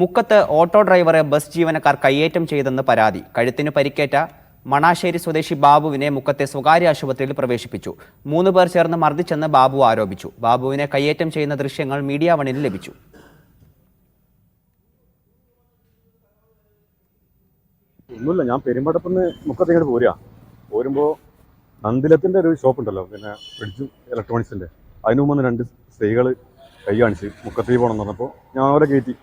മുക്കത്ത് ഓട്ടോ ഡ്രൈവറെ ബസ് ജീവനക്കാർ കയ്യേറ്റം ചെയ്തെന്ന് പരാതി. കഴുത്തിന് പരിക്കേറ്റ മണാശ്ശേരി സ്വദേശി ബാബുവിനെ മുക്കത്തെ സ്വകാര്യ ആശുപത്രിയിൽ പ്രവേശിപ്പിച്ചു. മൂന്ന് പേർ ചേർന്ന് മർദ്ദിച്ചെന്ന് ബാബു ആരോപിച്ചു. ബാബുവിനെ കയ്യേറ്റം ചെയ്യുന്ന ദൃശ്യങ്ങൾ മീഡിയ വണിന് ലഭിച്ചു. ഒന്നുമില്ല ഞാൻ പെരുമ്പടപ്പിന്ന് മുക്കത്തേക്ക് പോരുക പോരുമ്പോൾ നന്ദിലത്തിന്റെ ഒരു ഷോപ്പ് ഉണ്ടല്ലോ പിന്നെ ഫ്രിഡ്ജും ഇലക്ട്രോണിക്സിന്റെ അതിനു മുമ്പ് രണ്ട് സ്ത്രീകൾ കൈ കാണിച്ച് മുക്കത്തേക്ക് പോകണം എന്ന് പറഞ്ഞപ്പോൾ ഞാൻ അവരെ കയറ്റി.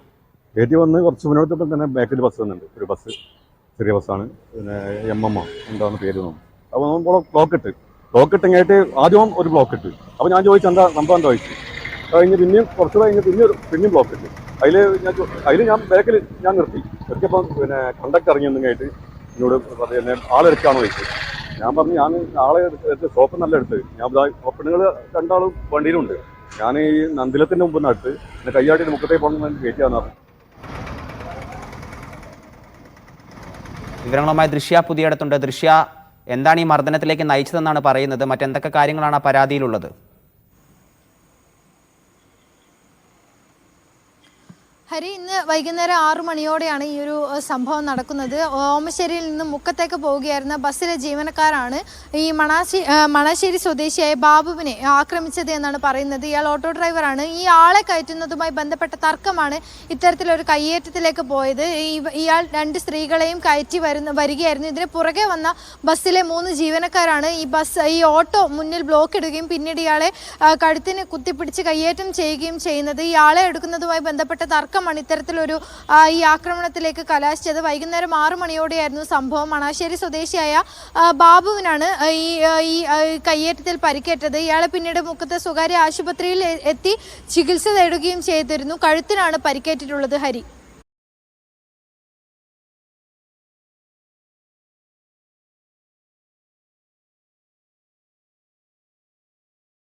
കയറ്റി വന്ന് കുറച്ച് മുന്നോട്ടപ്പോൾ തന്നെ ബാക്കിൽ ബസ് വന്നിട്ടുണ്ട്. ഒരു ബസ് ചെറിയ ബസ്സാണ് പിന്നെ എം എം എന്താണ് പേര് തോന്നുന്നു അപ്പോൾ നമ്മൾ ബ്ലോക്ക് ഇട്ട്. ബ്ലോക്ക് ഇട്ടിങ്ങായിട്ട് ആദ്യം ഒരു ബ്ലോക്ക് ഇട്ട്. അപ്പോൾ ഞാൻ ചോദിച്ചു എന്താ സംഭവം എന്താ ചോദിച്ചു? കഴിഞ്ഞ് പിന്നെയും കുറച്ച് കഴിഞ്ഞ് പിന്നെ ഒരു പിന്നെയും ബ്ലോക്ക് ഇട്ട്. അതിൽ ഞാൻ അതിൽ ഞാൻ ബാക്കിൽ ഞാൻ നിർത്തി. നിർത്തിയപ്പോൾ പിന്നെ കണ്ടക്ടർ ഇറങ്ങി ഒന്നും എന്നോട് പറഞ്ഞു ആളെടുക്കാണോ ചോദിച്ചു? ഞാൻ പറഞ്ഞു ഞാൻ ആളെ എടുത്ത് ഷോപ്പ് നല്ല എടുത്ത്. ഞാൻ പെണ്ണുങ്ങൾ രണ്ടാളും വണ്ടിയിലുണ്ട്. ഞാൻ ഈ നന്ദിലത്തിന്റെ മുമ്പ് നട്ട് എന്നെ കയ്യാട്ടി മുക്കത്തേക്ക് പോകണം കയറ്റിയാന്ന് വിവരങ്ങളുമായി ദൃശ്യ പുതിയടത്തുണ്ട് ദൃശ്യ എന്താണ് ഈ മർദ്ദനത്തിലേക്ക് നയിച്ചതെന്നാണ് പറയുന്നത്? മറ്റെന്തൊക്കെ കാര്യങ്ങളാണ് ആ പരാതിയിലുള്ളത്? ഹരി ഇന്ന് വൈകുന്നേരം ആറു മണിയോടെയാണ് ഈ ഒരു സംഭവം നടക്കുന്നത്. ഓമശ്ശേരിയിൽ നിന്ന് മുക്കത്തേക്ക് പോവുകയായിരുന്ന ബസ്സിലെ ജീവനക്കാരാണ് ഈ മണാശ്ശേരി സ്വദേശിയായ ബാബുവിനെ ആക്രമിച്ചത് എന്നാണ് പറയുന്നത്. ഇയാൾ ഓട്ടോ ഡ്രൈവറാണ്. ഈ ആളെ കയറ്റുന്നതുമായി ബന്ധപ്പെട്ട തർക്കമാണ് ഇത്തരത്തിലൊരു കയ്യേറ്റത്തിലേക്ക് പോയത്. ഇയാൾ രണ്ട് സ്ത്രീകളെയും കയറ്റി വരുന്ന വരികയായിരുന്നു. ഇതിന് പുറകെ വന്ന ബസ്സിലെ മൂന്ന് ജീവനക്കാരാണ് ഈ ബസ് ഈ ഓട്ടോ മുന്നിൽ ബ്ലോക്ക് ഇടുകയും പിന്നീട് ഇയാളെ കഴുത്തിന് കുത്തിപ്പിടിച്ച് കയ്യേറ്റം ചെയ്യുകയും ചെയ്യുന്നത്. ആളെ എടുക്കുന്നതുമായി ബന്ധപ്പെട്ട തർക്കമാണ് ഇത്തരത്തിലൊരു ഈ ആക്രമണത്തിലേക്ക് കലാശിച്ചത്. വൈകുന്നേരം ആറു മണിയോടെയായിരുന്നു സംഭവം. മണാശ്ശേരി സ്വദേശിയായ ബാബുവിനാണ് ഈ ഈ കയ്യേറ്റത്തിൽ പരിക്കേറ്റത്. ഇയാളെ പിന്നീട് മുക്കത്തെ സ്വകാര്യ ആശുപത്രിയിൽ എത്തി ചികിത്സ തേടുകയും ചെയ്തിരുന്നു. കഴുത്തിനാണ് പരിക്കേറ്റിട്ടുള്ളത് ഹരി.